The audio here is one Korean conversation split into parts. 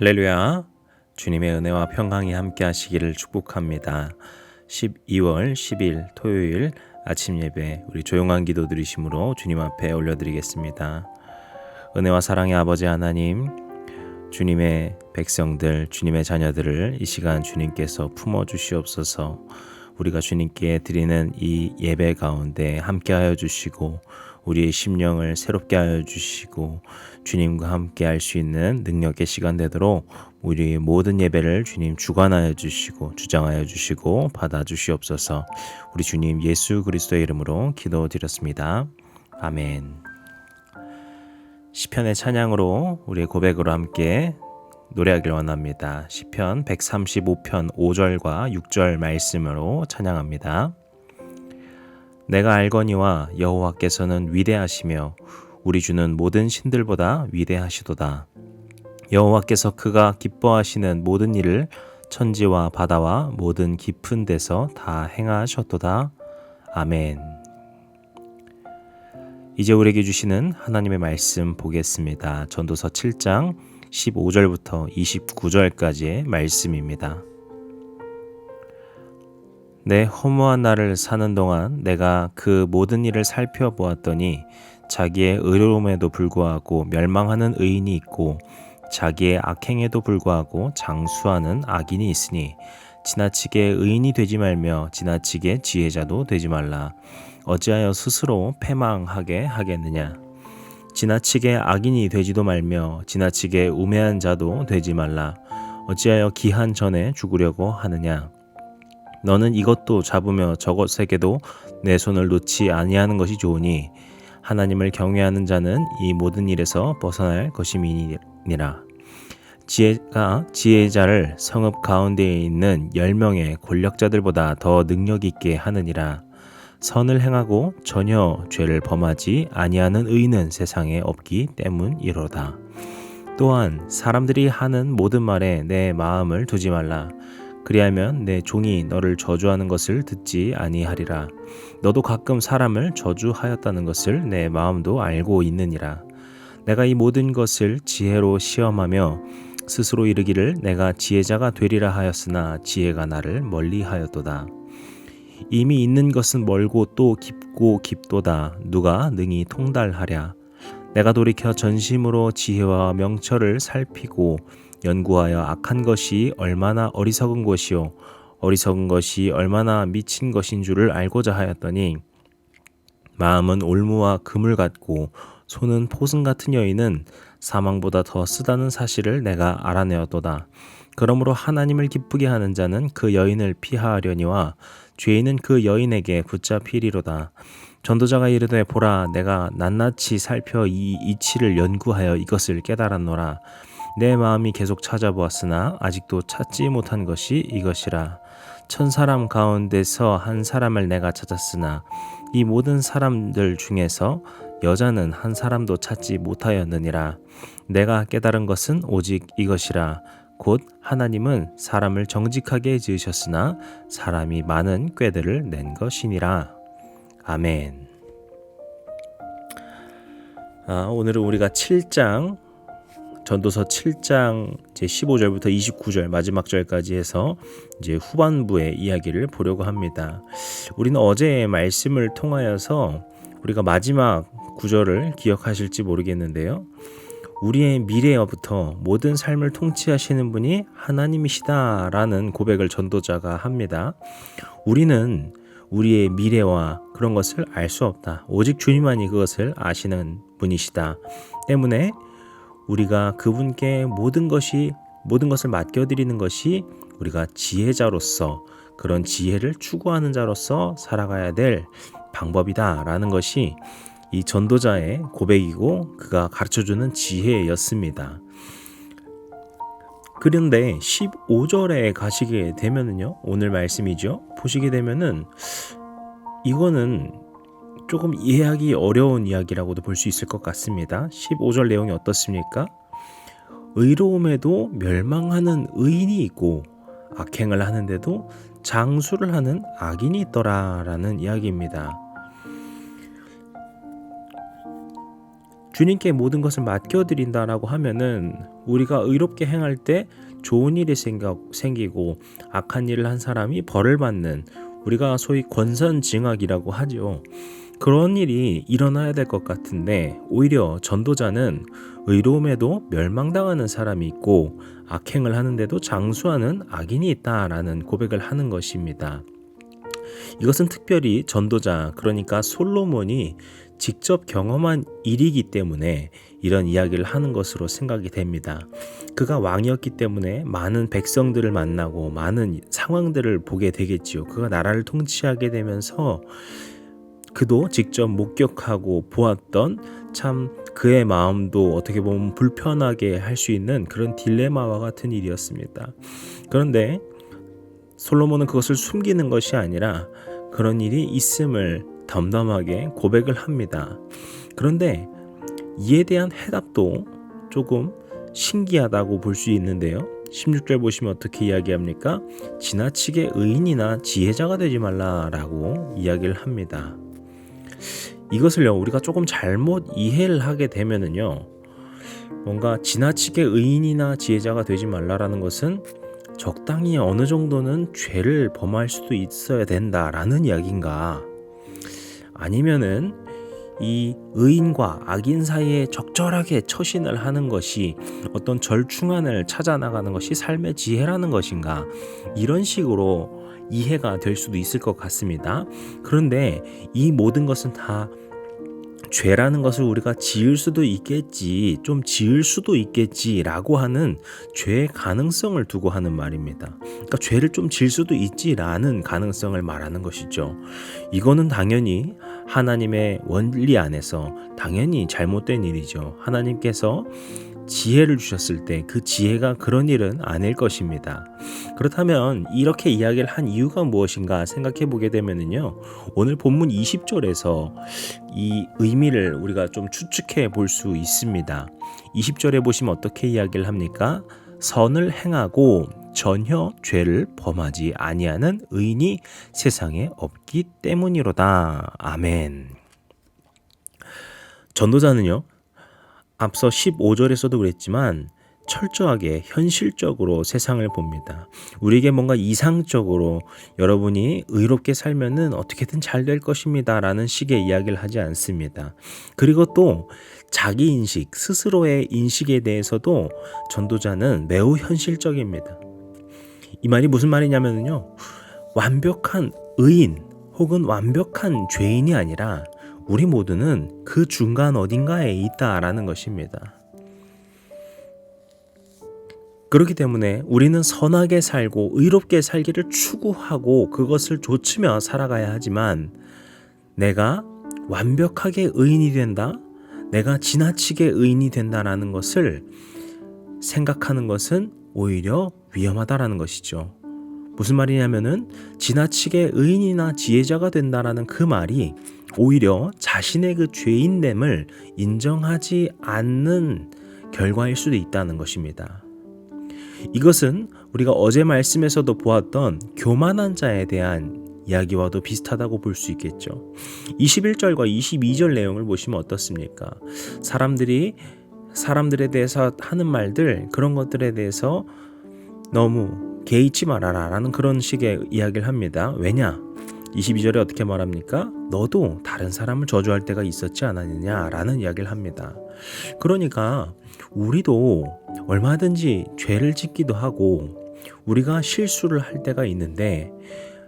할렐루야. 주님의 은혜와 평강이 함께 하시기를 축복합니다. 12월 10일 토요일 아침 예배 우리 조용한 기도 드리심으로 주님 앞에 올려드리겠습니다. 은혜와 사랑의 아버지 하나님, 주님의 백성들, 주님의 자녀들을 이 시간 주님께서 품어 주시옵소서. 우리가 주님께 드리는 이 예배 가운데 함께하여 주시고 우리의 심령을 새롭게 하여 주시고 주님과 함께 할 수 있는 능력의 시간 되도록 우리의 모든 예배를 주님 주관하여 주시고 주장하여 주시고 받아 주시옵소서. 우리 주님 예수 그리스도의 이름으로 기도드렸습니다. 아멘. 시편의 찬양으로 우리의 고백으로 함께 노래하길 원합니다. 시편 135편 5절과 6절 말씀으로 찬양합니다. 내가 알거니와 여호와께서는 위대하시며 우리 주는 모든 신들보다 위대하시도다. 여호와께서 그가 기뻐하시는 모든 일을 천지와 바다와 모든 깊은 데서 다 행하셨도다. 아멘. 이제 우리에게 주시는 하나님의 말씀 보겠습니다. 전도서 7장 15절부터 29절까지의 말씀입니다. 내 허무한 날을 사는 동안 내가 그 모든 일을 살펴보았더니 자기의 의로움에도 불구하고 멸망하는 의인이 있고 자기의 악행에도 불구하고 장수하는 악인이 있으니 지나치게 의인이 되지 말며 지나치게 지혜자도 되지 말라. 어찌하여 스스로 패망하게 하겠느냐? 지나치게 악인이 되지도 말며 지나치게 우매한 자도 되지 말라. 어찌하여 기한 전에 죽으려고 하느냐? 너는 이것도 잡으며 저것에게도 내 손을 놓지 아니하는 것이 좋으니 하나님을 경외하는 자는 이 모든 일에서 벗어날 것임이니라. 지혜가 지혜자를 성읍 가운데에 있는 열 명의 권력자들보다 더 능력 있게 하느니라. 선을 행하고 전혀 죄를 범하지 아니하는 의는 세상에 없기 때문이로다. 또한 사람들이 하는 모든 말에 내 마음을 두지 말라. 그리하면 내 종이 너를 저주하는 것을 듣지 아니하리라. 너도 가끔 사람을 저주하였다는 것을 내 마음도 알고 있느니라. 내가 이 모든 것을 지혜로 시험하며 스스로 이르기를 내가 지혜자가 되리라 하였으나 지혜가 나를 멀리하였도다. 이미 있는 것은 멀고 또 깊고 깊도다. 누가 능히 통달하랴. 내가 돌이켜 전심으로 지혜와 명철을 살피고 연구하여 악한 것이 얼마나 어리석은 것이요 어리석은 것이 얼마나 미친 것인 줄을 알고자 하였더니 마음은 올무와 금을 같고 손은 포승 같은 여인은 사망보다 더 쓰다는 사실을 내가 알아내었도다. 그러므로 하나님을 기쁘게 하는 자는 그 여인을 피하려니와 죄인은 그 여인에게 붙잡히리로다. 전도자가 이르되 보라 내가 낱낱이 살펴 이 이치를 연구하여 이것을 깨달았노라. 내 마음이 계속 찾아보았으나 아직도 찾지 못한 것이 이것이라. 천 사람 가운데서 한 사람을 내가 찾았으나 이 모든 사람들 중에서 여자는 한 사람도 찾지 못하였느니라. 내가 깨달은 것은 오직 이것이라. 곧 하나님은 사람을 정직하게 지으셨으나 사람이 많은 꾀들을 낸 것이니라. 아멘. 아, 오늘은 우리가 7장 전도서 7장 제 15절부터 29절 마지막 절까지 해서 이제 후반부의 이야기를 보려고 합니다. 우리는 어제 말씀을 통하여서 우리가 마지막 구절을 기억하실지 모르겠는데요. 우리의 미래부터 모든 삶을 통치하시는 분이 하나님이시다라는 고백을 전도자가 합니다. 우리는 우리의 미래와 그런 것을 알 수 없다. 오직 주님만이 그것을 아시는 분이시다. 때문에 우리가 그분께 모든 것이 모든 것을 맡겨드리는 것이 우리가 지혜자로서 그런 지혜를 추구하는 자로서 살아가야 될 방법이다라는 것이 이 전도자의 고백이고 그가 가르쳐주는 지혜였습니다. 그런데 15절에 가시게 되면은요, 오늘 말씀이죠. 보시게 되면은 이거는 조금 이해하기 어려운 이야기라고도 볼 수 있을 것 같습니다. 15절 내용이 어떻습니까? 의로움에도 멸망하는 의인이 있고 악행을 하는데도 장수를 하는 악인이 있더라라는 이야기입니다. 주님께 모든 것을 맡겨드린다라고 하면은 우리가 의롭게 행할 때 좋은 일이 생기고 악한 일을 한 사람이 벌을 받는 우리가 소위 권선징악이라고 하죠. 그런 일이 일어나야 될 것 같은데 오히려 전도자는 의로움에도 멸망당하는 사람이 있고 악행을 하는데도 장수하는 악인이 있다라는 고백을 하는 것입니다. 이것은 특별히 전도자 그러니까 솔로몬이 직접 경험한 일이기 때문에 이런 이야기를 하는 것으로 생각이 됩니다. 그가 왕이었기 때문에 많은 백성들을 만나고 많은 상황들을 보게 되겠지요. 그가 나라를 통치하게 되면서 그도 직접 목격하고 보았던 참 그의 마음도 어떻게 보면 불편하게 할 수 있는 그런 딜레마와 같은 일이었습니다. 그런데 솔로몬은 그것을 숨기는 것이 아니라 그런 일이 있음을 덤덤하게 고백을 합니다. 그런데 이에 대한 해답도 조금 신기하다고 볼 수 있는데요. 16절 보시면 어떻게 이야기합니까? 지나치게 의인이나 지혜자가 되지 말라라고 이야기를 합니다. 이것을요, 우리가 조금 잘못 이해를 하게 되면은요, 뭔가 지나치게 의인이나 지혜자가 되지 말라라는 것은 적당히 어느 정도는 죄를 범할 수도 있어야 된다라는 이야기인가? 아니면은 이 의인과 악인 사이에 적절하게 처신을 하는 것이 어떤 절충안을 찾아 나가는 것이 삶의 지혜라는 것인가? 이런 식으로 이해가 될 수도 있을 것 같습니다. 그런데 이 모든 것은 다 죄라는 것을 우리가 지을 수도 있겠지, 좀 지을 수도 있겠지라고 하는 죄의 가능성을 두고 하는 말입니다. 그러니까 죄를 좀 지을 수도 있지라는 가능성을 말하는 것이죠. 이거는 당연히 하나님의 원리 안에서 당연히 잘못된 일이죠. 하나님께서 지혜를 주셨을 때 그 지혜가 그런 일은 아닐 것입니다. 그렇다면 이렇게 이야기를 한 이유가 무엇인가 생각해 보게 되면은요. 오늘 본문 20절에서 이 의미를 우리가 좀 추측해 볼 수 있습니다. 20절에 보시면 어떻게 이야기를 합니까? 선을 행하고 전혀 죄를 범하지 아니하는 의인이 세상에 없기 때문이로다. 아멘. 전도자는요. 앞서 15절에서도 그랬지만 철저하게 현실적으로 세상을 봅니다. 우리에게 뭔가 이상적으로 여러분이 의롭게 살면은 어떻게든 잘 될 것입니다 라는 식의 이야기를 하지 않습니다. 그리고 또 자기 인식, 스스로의 인식에 대해서도 전도자는 매우 현실적입니다. 이 말이 무슨 말이냐면요. 완벽한 의인 혹은 완벽한 죄인이 아니라 우리 모두는 그 중간 어딘가에 있다라는 것입니다. 그렇기 때문에 우리는 선하게 살고 의롭게 살기를 추구하고 그것을 좇으며 살아가야 하지만 내가 완벽하게 의인이 된다, 내가 지나치게 의인이 된다라는 것을 생각하는 것은 오히려 위험하다라는 것이죠. 무슨 말이냐면은 지나치게 의인이나 지혜자가 된다라는 그 말이 오히려 자신의 그 죄인됨을 인정하지 않는 결과일 수도 있다는 것입니다. 이것은 우리가 어제 말씀에서도 보았던 교만한 자에 대한 이야기와도 비슷하다고 볼 수 있겠죠. 21절과 22절 내용을 보시면 어떻습니까? 사람들이 사람들에 대해서 하는 말들 그런 것들에 대해서 너무 개의치 말아라 라는 그런 식의 이야기를 합니다. 왜냐? 22절에 어떻게 말합니까? 너도 다른 사람을 저주할 때가 있었지 않았느냐라는 이야기를 합니다. 그러니까 우리도 얼마든지 죄를 짓기도 하고 우리가 실수를 할 때가 있는데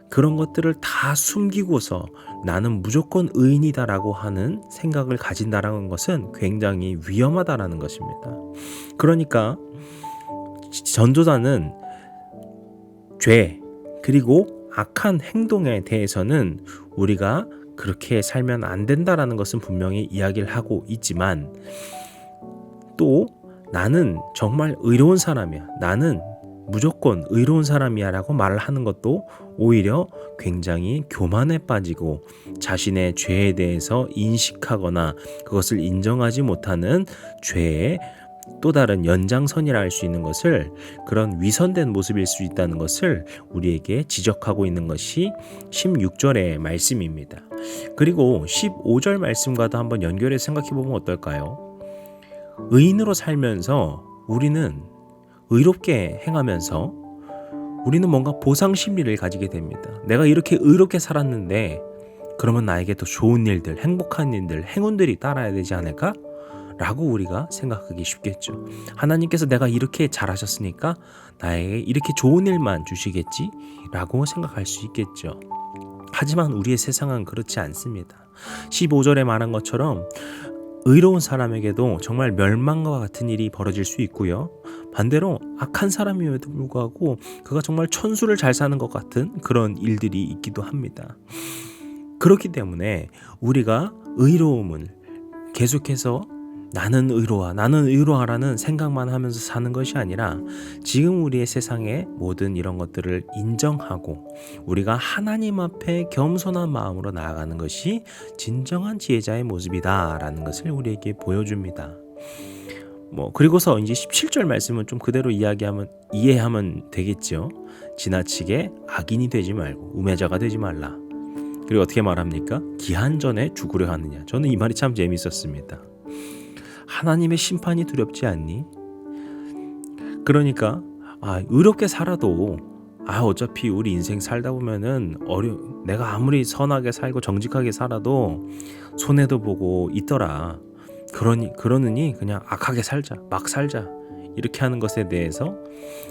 그런 것들을 다 숨기고서 나는 무조건 의인이다라고 하는 생각을 가진다라는 것은 굉장히 위험하다라는 것입니다. 그러니까 전도자는 죄 그리고 악한 행동에 대해서는 우리가 그렇게 살면 안 된다라는 것은 분명히 이야기를 하고 있지만 또 나는 정말 의로운 사람이야. 나는 무조건 의로운 사람이야 라고 말을 하는 것도 오히려 굉장히 교만에 빠지고 자신의 죄에 대해서 인식하거나 그것을 인정하지 못하는 죄의 또 다른 연장선이라 할 수 있는 것을 그런 위선된 모습일 수 있다는 것을 우리에게 지적하고 있는 것이 16절의 말씀입니다. 그리고 15절 말씀과도 한번 연결해 생각해 보면 어떨까요? 의인으로 살면서 우리는 의롭게 행하면서 우리는 뭔가 보상 심리를 가지게 됩니다. 내가 이렇게 의롭게 살았는데 그러면 나에게 더 좋은 일들, 행복한 일들, 행운들이 따라야 되지 않을까? 라고 우리가 생각하기 쉽겠죠. 하나님께서 내가 이렇게 잘하셨으니까 나에게 이렇게 좋은 일만 주시겠지? 라고 생각할 수 있겠죠. 하지만 우리의 세상은 그렇지 않습니다. 15절에 말한 것처럼 의로운 사람에게도 정말 멸망과 같은 일이 벌어질 수 있고요. 반대로 악한 사람임에도 불구하고 그가 정말 천수를 잘 사는 것 같은 그런 일들이 있기도 합니다. 그렇기 때문에 우리가 의로움을 계속해서 나는 의로와 나는 의로하라는 생각만 하면서 사는 것이 아니라 지금 우리의 세상의 모든 이런 것들을 인정하고 우리가 하나님 앞에 겸손한 마음으로 나아가는 것이 진정한 지혜자의 모습이다라는 것을 우리에게 보여줍니다. 뭐 그리고서 이제 17절 말씀은 좀 그대로 이야기하면 이해하면 되겠죠. 지나치게 악인이 되지 말고 우매자가 되지 말라. 그리고 어떻게 말합니까? 기한 전에 죽으려 하느냐. 저는 이 말이 참 재밌었습니다. 하나님의 심판이 두렵지 않니? 그러니까 아, 의롭게 살아도 아 어차피 우리 인생 살다 보면은 어려 내가 아무리 선하게 살고 정직하게 살아도 손해도 보고 있더라. 그러니 그러느니 그냥 악하게 살자. 막 살자. 이렇게 하는 것에 대해서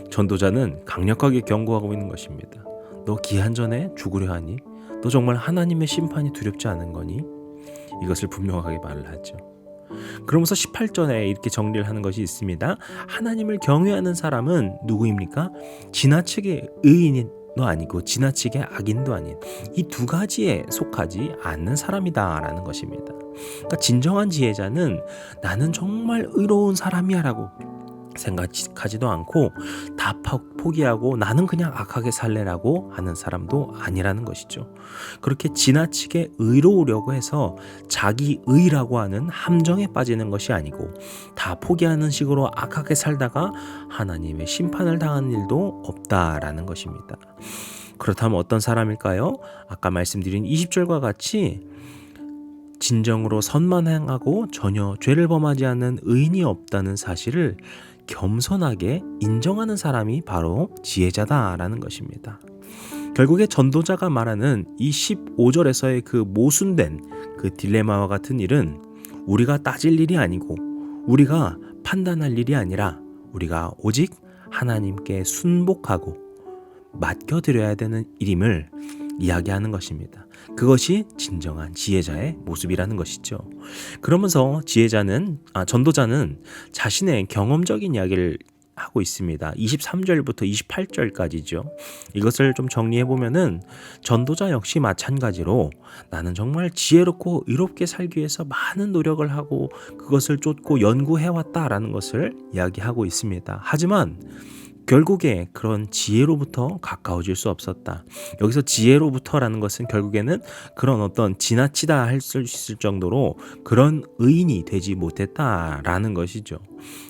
전도자는 강력하게 경고하고 있는 것입니다. 너 기한 전에 죽으려 하니? 너 정말 하나님의 심판이 두렵지 않은 거니? 이것을 분명하게 말을 하죠. 그러면서 18절에 이렇게 정리를 하는 것이 있습니다. 하나님을 경외하는 사람은 누구입니까? 지나치게 의인도 아니고 지나치게 악인도 아닌 이 두 가지에 속하지 않는 사람이다라는 것입니다. 그러니까 진정한 지혜자는 나는 정말 의로운 사람이야라고 생각하지도 않고 다 포기하고 나는 그냥 악하게 살래라고 하는 사람도 아니라는 것이죠. 그렇게 지나치게 의로우려고 해서 자기 의라고 하는 함정에 빠지는 것이 아니고 다 포기하는 식으로 악하게 살다가 하나님의 심판을 당하는 일도 없다라는 것입니다. 그렇다면 어떤 사람일까요? 아까 말씀드린 20절과 같이 진정으로 선만 행하고 전혀 죄를 범하지 않는 의인이 없다는 사실을 겸손하게 인정하는 사람이 바로 지혜자다라는 것입니다. 결국에 전도자가 말하는 이 15절에서의 그 모순된 그 딜레마와 같은 일은 우리가 따질 일이 아니고 우리가 판단할 일이 아니라 우리가 오직 하나님께 순복하고 맡겨드려야 되는 일임을 이야기하는 것입니다. 그것이 진정한 지혜자의 모습이라는 것이죠. 그러면서 지혜자는 아 전도자는 자신의 경험적인 이야기를 하고 있습니다. 23절부터 28절까지죠. 이것을 좀 정리해 보면은 전도자 역시 마찬가지로 나는 정말 지혜롭고 의롭게 살기 위해서 많은 노력을 하고 그것을 쫓고 연구해 왔다라는 것을 이야기하고 있습니다. 하지만 결국에 그런 지혜로부터 가까워질 수 없었다. 여기서 지혜로부터라는 것은 결국에는 그런 어떤 지나치다 할 수 있을 정도로 그런 의인이 되지 못했다라는 것이죠.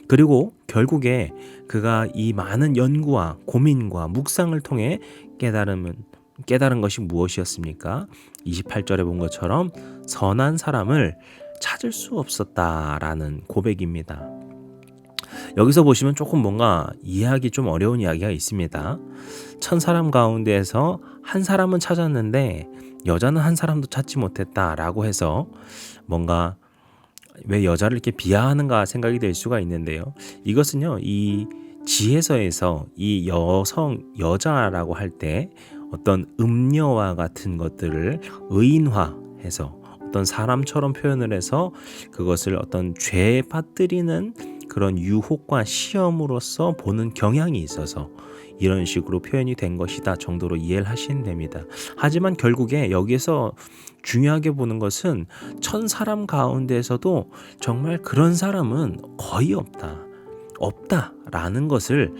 그리고 결국에 그가 이 많은 연구와 고민과 묵상을 통해 깨달음은 깨달은 것이 무엇이었습니까? 28절에 본 것처럼 선한 사람을 찾을 수 없었다라는 고백입니다. 여기서 보시면 조금 뭔가 이해하기 좀 어려운 이야기가 있습니다. 천 사람 가운데에서 한 사람은 찾았는데 여자는 한 사람도 찾지 못했다라고 해서 뭔가 왜 여자를 이렇게 비하하는가 생각이 될 수가 있는데요. 이것은요, 이 지혜서에서 이 여성, 여자라고 할 때 어떤 음녀와 같은 것들을 의인화해서 어떤 사람처럼 표현을 해서 그것을 어떤 죄에 빠뜨리는 그런 유혹과 시험으로서 보는 경향이 있어서 이런 식으로 표현이 된 것이다 정도로 이해를 하시면 됩니다. 하지만 결국에 여기서 중요하게 보는 것은 천 사람 가운데서도 정말 그런 사람은 거의 없다. 없다라는 것을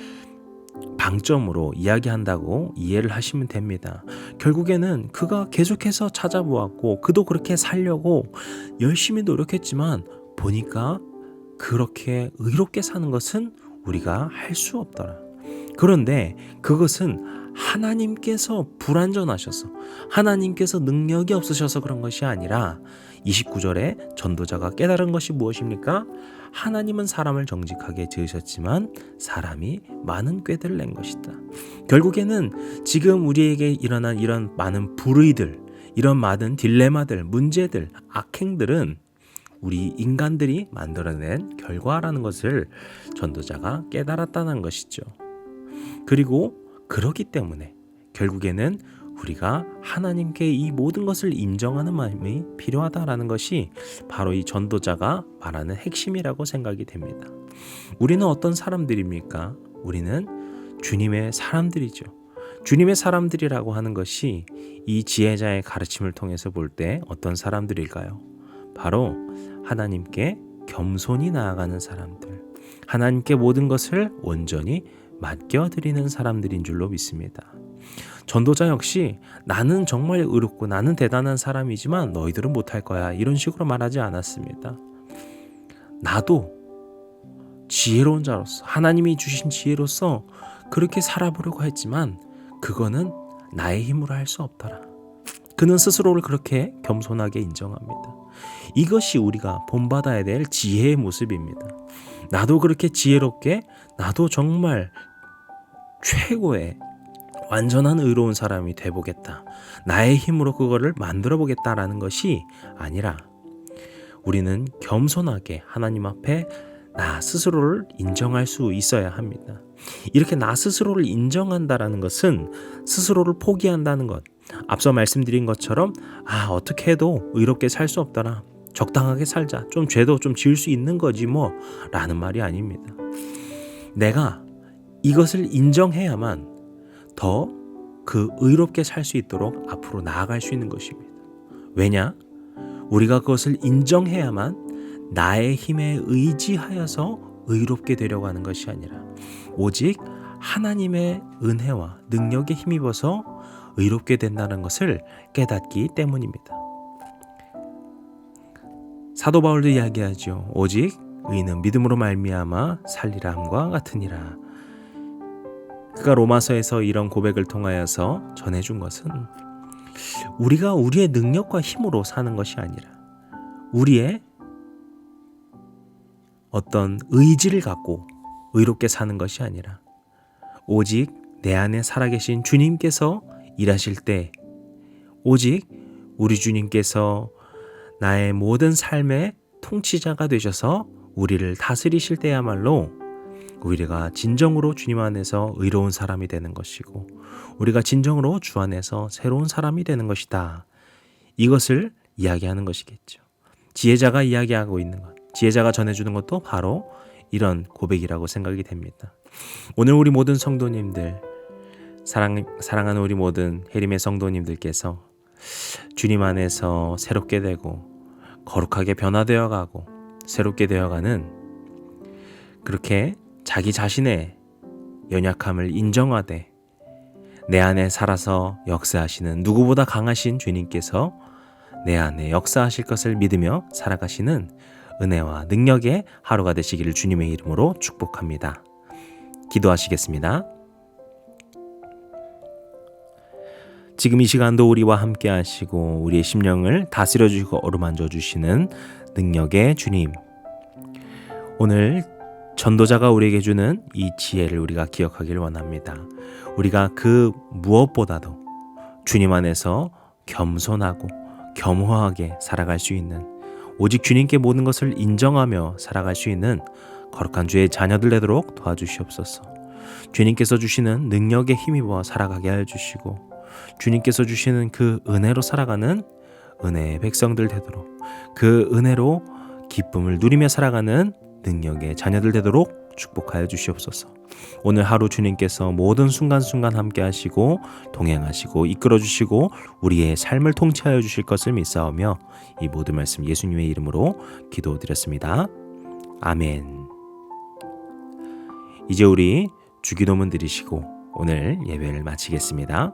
방점으로 이야기한다고 이해를 하시면 됩니다. 결국에는 그가 계속해서 찾아보았고 그도 그렇게 살려고 열심히 노력했지만 보니까 그렇게 의롭게 사는 것은 우리가 할 수 없더라. 그런데 그것은 하나님께서 불완전하셔서 하나님께서 능력이 없으셔서 그런 것이 아니라 29절에 전도자가 깨달은 것이 무엇입니까? 하나님은 사람을 정직하게 지으셨지만 사람이 많은 꾀들을 낸 것이다. 결국에는 지금 우리에게 일어난 이런 많은 불의들, 이런 많은 딜레마들, 문제들, 악행들은 우리 인간들이 만들어낸 결과라는 것을 전도자가 깨달았다는 것이죠. 그리고 그렇기 때문에 결국에는 우리가 하나님께 이 모든 것을 인정하는 마음이 필요하다라는 것이 바로 이 전도자가 말하는 핵심이라고 생각이 됩니다. 우리는 어떤 사람들입니까? 우리는 주님의 사람들이죠. 주님의 사람들이라고 하는 것이 이 지혜자의 가르침을 통해서 볼 때 어떤 사람들일까요? 바로 하나님께 겸손히 나아가는 사람들, 하나님께 모든 것을 온전히 맡겨드리는 사람들인 줄로 믿습니다. 전도자 역시 나는 정말 의롭고 나는 대단한 사람이지만 너희들은 못할 거야. 이런 식으로 말하지 않았습니다. 나도 지혜로운 자로서 하나님이 주신 지혜로서 그렇게 살아보려고 했지만 그거는 나의 힘으로 할 수 없더라. 그는 스스로를 그렇게 겸손하게 인정합니다. 이것이 우리가 본받아야 될 지혜의 모습입니다. 나도 그렇게 지혜롭게, 나도 정말 최고의 완전한 의로운 사람이 돼보겠다. 나의 힘으로 그거를 만들어 보겠다라는 것이 아니라 우리는 겸손하게 하나님 앞에 나 스스로를 인정할 수 있어야 합니다. 이렇게 나 스스로를 인정한다라는 것은 스스로를 포기한다는 것. 앞서 말씀드린 것처럼 아 어떻게 해도 의롭게 살 수 없더라. 적당하게 살자. 좀 죄도 좀 지을 수 있는 거지 뭐 라는 말이 아닙니다. 내가 이것을 인정해야만 더 그 의롭게 살 수 있도록 앞으로 나아갈 수 있는 것입니다. 왜냐? 우리가 그것을 인정해야만 나의 힘에 의지하여서 의롭게 되려고 하는 것이 아니라 오직 하나님의 은혜와 능력에 힘입어서 의롭게 된다는 것을 깨닫기 때문입니다. 사도 바울도 이야기하죠. 오직 의는 믿음으로 말미암아 살리라 함과 같으니라. 그가 로마서에서 이런 고백을 통하여서 전해준 것은 우리가 우리의 능력과 힘으로 사는 것이 아니라 우리의 어떤 의지를 갖고 의롭게 사는 것이 아니라 오직 내 안에 살아계신 주님께서 일하실 때 오직 우리 주님께서 나의 모든 삶의 통치자가 되셔서 우리를 다스리실 때야말로 우리가 진정으로 주님 안에서 의로운 사람이 되는 것이고 우리가 진정으로 주 안에서 새로운 사람이 되는 것이다. 이것을 이야기하는 것이겠죠. 지혜자가 이야기하고 있는 것, 지혜자가 전해주는 것도 바로 이런 고백이라고 생각이 됩니다. 오늘 우리 모든 성도님들, 사랑, 사랑하는 우리 모든 해림의 성도님들께서 주님 안에서 새롭게 되고 거룩하게 변화되어 가고 새롭게 되어 가는 그렇게 자기 자신의 연약함을 인정하되 내 안에 살아서 역사하시는 누구보다 강하신 주님께서 내 안에 역사하실 것을 믿으며 살아가시는 은혜와 능력의 하루가 되시기를 주님의 이름으로 축복합니다. 기도하시겠습니다. 지금 이 시간도 우리와 함께 하시고 우리의 심령을 다스려 주시고 어루만져 주시는 능력의 주님. 오늘 전도자가 우리에게 주는 이 지혜를 우리가 기억하길 원합니다. 우리가 그 무엇보다도 주님 안에서 겸손하고 겸허하게 살아갈 수 있는 오직 주님께 모든 것을 인정하며 살아갈 수 있는 거룩한 주의 자녀들 되도록 도와주시옵소서. 주님께서 주시는 능력에 힘입어 살아가게 하여 주시고 주님께서 주시는 그 은혜로 살아가는 은혜의 백성들 되도록 그 은혜로 기쁨을 누리며 살아가는 능력의 자녀들 되도록 축복하여 주시옵소서. 오늘 하루 주님께서 모든 순간순간 함께 하시고 동행하시고 이끌어 주시고 우리의 삶을 통치하여 주실 것을 믿사오며 이 모든 말씀 예수님의 이름으로 기도드렸습니다. 아멘. 이제 우리 주기도문 드리시고 오늘 예배를 마치겠습니다.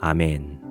아멘